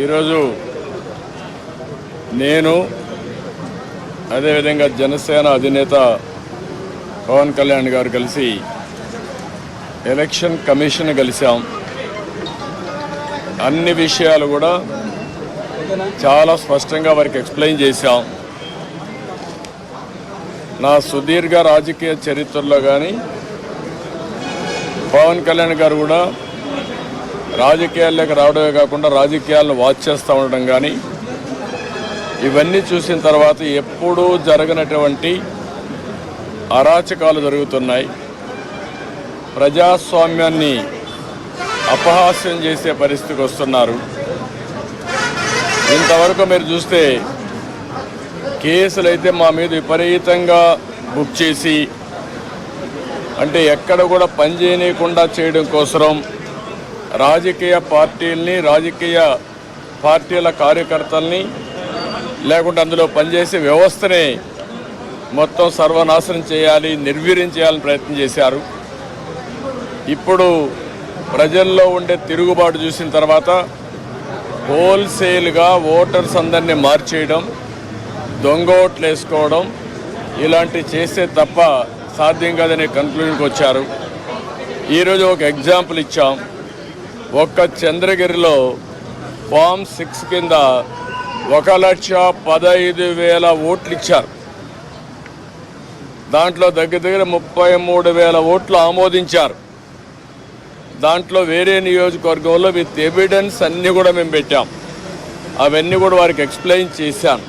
ఈరోజు నేను అదేవిధంగా జనసేన అధినేత పవన్ కళ్యాణ్ గారు కలిసి ఎలక్షన్ కమిషన్ కలిసాం. అన్ని విషయాలు కూడా చాలా స్పష్టంగా వారికి ఎక్స్ప్లెయిన్ చేశాం. నా సుదీర్ఘ రాజకీయ చరిత్రలో కానీ పవన్ కళ్యాణ్ గారు కూడా రాజకీయాల్లోకి రావడమే కాకుండా రాజకీయాలను వాచ్ చేస్తూ ఉండడం కానీ ఇవన్నీ చూసిన తర్వాత ఎప్పుడూ జరగనటువంటి అరాచకాలు జరుగుతున్నాయి. ప్రజాస్వామ్యాన్ని అపహాస్యం చేసే పరిస్థితికి వస్తున్నారు. ఇంతవరకు మీరు చూస్తే కేసులు అయితే మా మీద విపరీతంగా బుక్ చేసి అంటే ఎక్కడ కూడా పని చేయనీయకుండా చేయడం కోసం రాజకీయ పార్టీల్ని రాజకీయ పార్టీల కార్యకర్తల్ని లేకుంటే అందులో పనిచేసే వ్యవస్థని మొత్తం సర్వనాశనం చేయాలి నిర్వీర్యం చేయాలని ప్రయత్నం చేశారు. ఇప్పుడు ప్రజల్లో ఉండే తిరుగుబాటు చూసిన తర్వాత హోల్సేల్గా ఓటర్స్ అందరినీ మార్చేయడం దొంగ ఓట్లు వేసుకోవడం ఇలాంటివి చేస్తే తప్ప సాధ్యం కాదనే కన్క్లూజన్కి వచ్చారు. ఈరోజు ఒక ఎగ్జాంపుల్ ఇచ్చాం. ఒక్క చంద్రగిరిలో ఫామ్ సిక్స్ కింద ఒక లక్ష పదహైదు వేల ఓట్లు ఇచ్చారు. దాంట్లో దగ్గర దగ్గర ముప్పై మూడు వేల ఓట్లు ఆమోదించారు. దాంట్లో వేరే నియోజకవర్గంలో విత్ ఎవిడెన్స్ అన్నీ కూడా మేము పెట్టాం. అవన్నీ కూడా వారికి ఎక్స్ప్లెయిన్ చేశాను.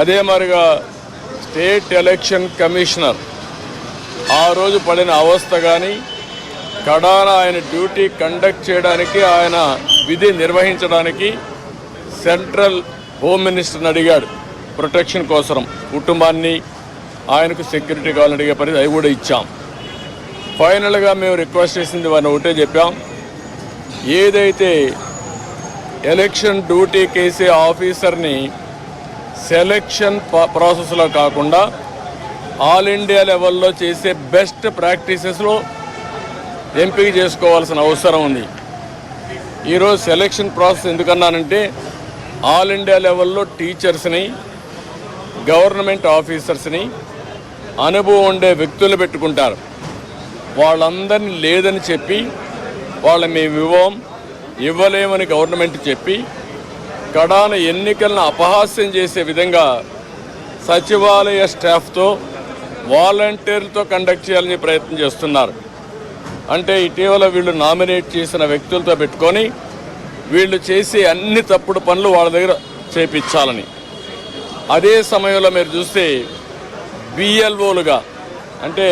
అదే మరిగా స్టేట్ ఎలక్షన్ కమిషనర్ ఆ రోజు పడిన అవస్థ కానీ కడాన ఆయన డ్యూటీ కండక్ట్ చేయడానికి ఆయన విధి నిర్వహించడానికి సెంట్రల్ హోమ్ మినిస్టర్ని అడిగాడు ప్రొటెక్షన్ కోసం కుటుంబాన్ని ఆయనకు సెక్యూరిటీ కావాలని అడిగే పరిస్థితి అవి కూడా ఇచ్చాం. ఫైనల్గా మేము రిక్వెస్ట్ చేసింది వారిని ఒకటే చెప్పాం. ఏదైతే ఎలక్షన్ డ్యూటీ కేసే ఆఫీసర్ని సెలక్షన్ ప్రాసెస్లో కాకుండా ఆల్ ఇండియా లెవెల్లో చేసే బెస్ట్ ప్రాక్టీసెస్లో ఎంపిక చేసుకోవాల్సిన అవసరం ఉంది. ఈరోజు సెలక్షన్ ప్రాసెస్ ఎందుకన్నానంటే ఆల్ ఇండియా లెవెల్లో టీచర్స్ని గవర్నమెంట్ ఆఫీసర్స్ని అనుభవం ఉండే వ్యక్తులు పెట్టుకుంటారు. వాళ్ళందరినీ లేదని చెప్పి వాళ్ళ మేము ఇవ్వం ఇవ్వలేమని గవర్నమెంట్ చెప్పి కడాన ఎన్నికలను అపహాస్యం చేసే విధంగా సచివాలయ స్టాఫ్తో వాలంటీర్లతో కండక్ట్ చేయాలని ప్రయత్నం చేస్తున్నారు. అంటే ఇటీవల వీళ్ళు నామినేట్ చేసిన వ్యక్తులతో పెట్టుకొని వీళ్ళు చేసే అన్ని తప్పుడు పనులు వాళ్ళ దగ్గర చేపించాలని. అదే సమయంలో మీరు చూస్తే బిఎల్ఓలుగా అంటే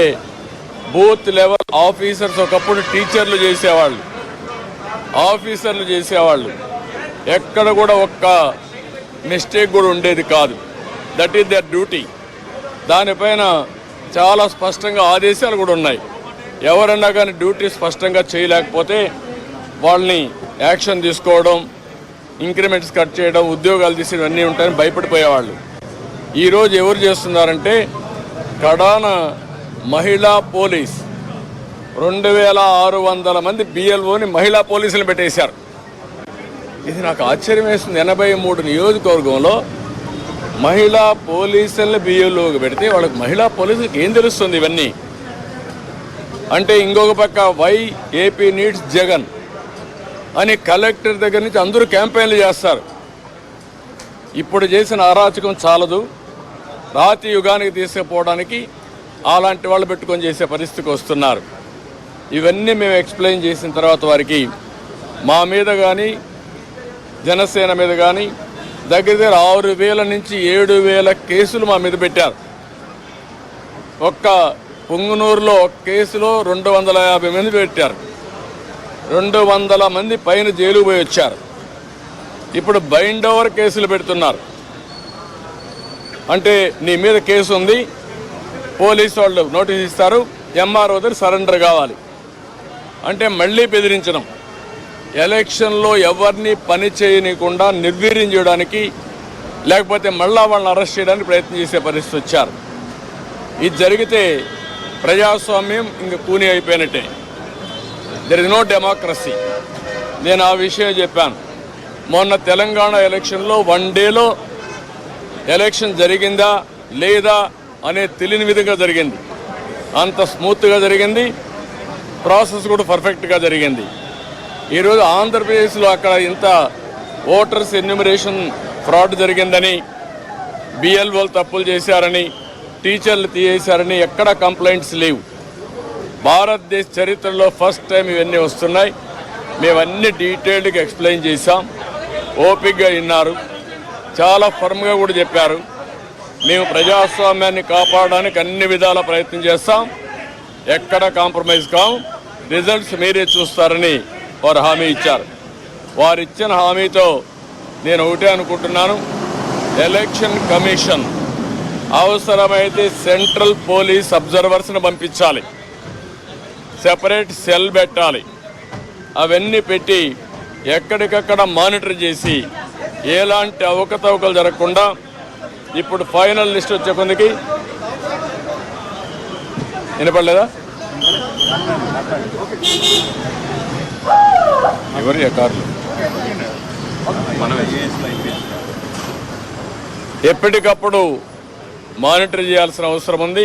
బూత్ లెవెల్ ఆఫీసర్స్ ఒకప్పుడు టీచర్లు చేసేవాళ్ళు. ఆఫీసర్లు చేసేవాళ్ళు. ఎక్కడ కూడా ఒక్క మిస్టేక్ కూడా ఉండేది కాదు. That is their duty. దానిపైన చాలా స్పష్టంగా ఆదేశాలు కూడా ఉన్నాయి. ఎవరన్నా కానీ డ్యూటీ స్పష్టంగా చేయలేకపోతే వాళ్ళని యాక్షన్ తీసుకోవడం ఇంక్రిమెంట్స్ కట్ చేయడం ఉద్యోగాలు తీసి ఇవన్నీ ఉంటాయని భయపడిపోయేవాళ్ళు. ఈరోజు ఎవరు చేస్తున్నారంటే కడాన మహిళా పోలీస్. రెండు వేల ఆరు వందల మంది బిఎల్ఓని మహిళా పోలీసులు పెట్టేశారు. ఇది నాకు ఆశ్చర్యం వేస్తుంది. ఎనభై మూడు నియోజకవర్గంలో మహిళా పోలీసులను బిఎల్ఓకి పెడితే వాళ్ళకి మహిళా పోలీసులకు ఏం తెలుస్తుంది ఇవన్నీ? అంటే ఇంకొక పక్క వై ఏపీ నీడ్స్ జగన్ అని కలెక్టర్ దగ్గర నుంచి అందరూ క్యాంపెయిన్లు చేస్తారు. ఇప్పుడు చేసిన అరాచకం చాలదు. రాతి యుగానికి తీసుకుపోవడానికి అలాంటి వాళ్ళు పెట్టుకొని చేసే పరిస్థితికి వస్తున్నారు. ఇవన్నీ మేము ఎక్స్ప్లెయిన్ చేసిన తర్వాత వారికి మా మీద కానీ జనసేన మీద కానీ దగ్గర దగ్గర ఆరు వేల నుంచి ఏడు వేల కేసులు మా మీద పెట్టారు. ఒక్క పొంగునూరులో కేసులో రెండు వందల యాభై మంది పెట్టారు. రెండు వందల మంది పైన జైలు పోయి వచ్చారు. ఇప్పుడు బైండ్ ఓవర్ కేసులు పెడుతున్నారు. అంటే నీ మీద కేసు ఉంది పోలీసు వాళ్ళు నోటీస్ ఇస్తారు ఎంఆర్ఓ దగ్గర సరెండర్ కావాలి. అంటే మళ్ళీ బెదిరించడం. ఎలక్షన్లో ఎవరిని పని చేయనీయకుండా నిర్వీర్యం చేయడానికి లేకపోతే మళ్ళా వాళ్ళని అరెస్ట్ చేయడానికి ప్రయత్నం చేసే పరిస్థితి వచ్చారు. ఇది జరిగితే ప్రజాస్వామ్యం ఇంక కూని అయిపోయినట్టే. దెర్ ఇస్ నో డెమోక్రసీ నేను ఆ విషయం చెప్పాను. మొన్న తెలంగాణ ఎలక్షన్లో వన్ డేలో ఎలక్షన్ జరిగిందా లేదా అనే తెలియని విధంగా జరిగింది. అంత స్మూత్గా జరిగింది. ప్రాసెస్ కూడా పర్ఫెక్ట్గా జరిగింది. ఈరోజు ఆంధ్రప్రదేశ్లో అక్కడ ఇంత ఓటర్స్ ఎన్యూమరేషన్ ఫ్రాడ్ జరిగిందని బిఎల్ఓలు తప్పులు చేశారని టీచర్లు తీసేశారని ఎక్కడ కంప్లైంట్స్ లేవు. భారతదేశ చరిత్రలో ఫస్ట్ టైం ఇవన్నీ వస్తున్నాయి. మేమన్నీ డీటెయిల్డ్గా ఎక్స్ప్లెయిన్ చేశాం. ఓపిక్గా విన్నారు. చాలా ఫర్మ్గా కూడా చెప్పారు. మేము ప్రజాస్వామ్యాన్ని కాపాడడానికి అన్ని విధాల ప్రయత్నం చేస్తాం. ఎక్కడ కాంప్రమైజ్ కాం రిజల్ట్స్ మీరే చూస్తారని వారు హామీ ఇచ్చారు. వారిచ్చిన హామీతో నేను ఒకటే అనుకుంటున్నాను. ఎలక్షన్ కమిషన్ అవసరమైతే సెంట్రల్ పోలీస్ అబ్జర్వర్స్ని పంపించాలి. సెపరేట్ సెల్ పెట్టాలి. అవన్నీ పెట్టి ఎక్కడికక్కడ మానిటర్ చేసి ఎలాంటి అవకతవకలు జరగకుండా ఇప్పుడు ఫైనల్ లిస్ట్ వచ్చే కొందికి వినపడలేదా? ఎవరి కార్లు ఎప్పటికప్పుడు మానిటర్ చేయాల్సిన అవసరం ఉంది.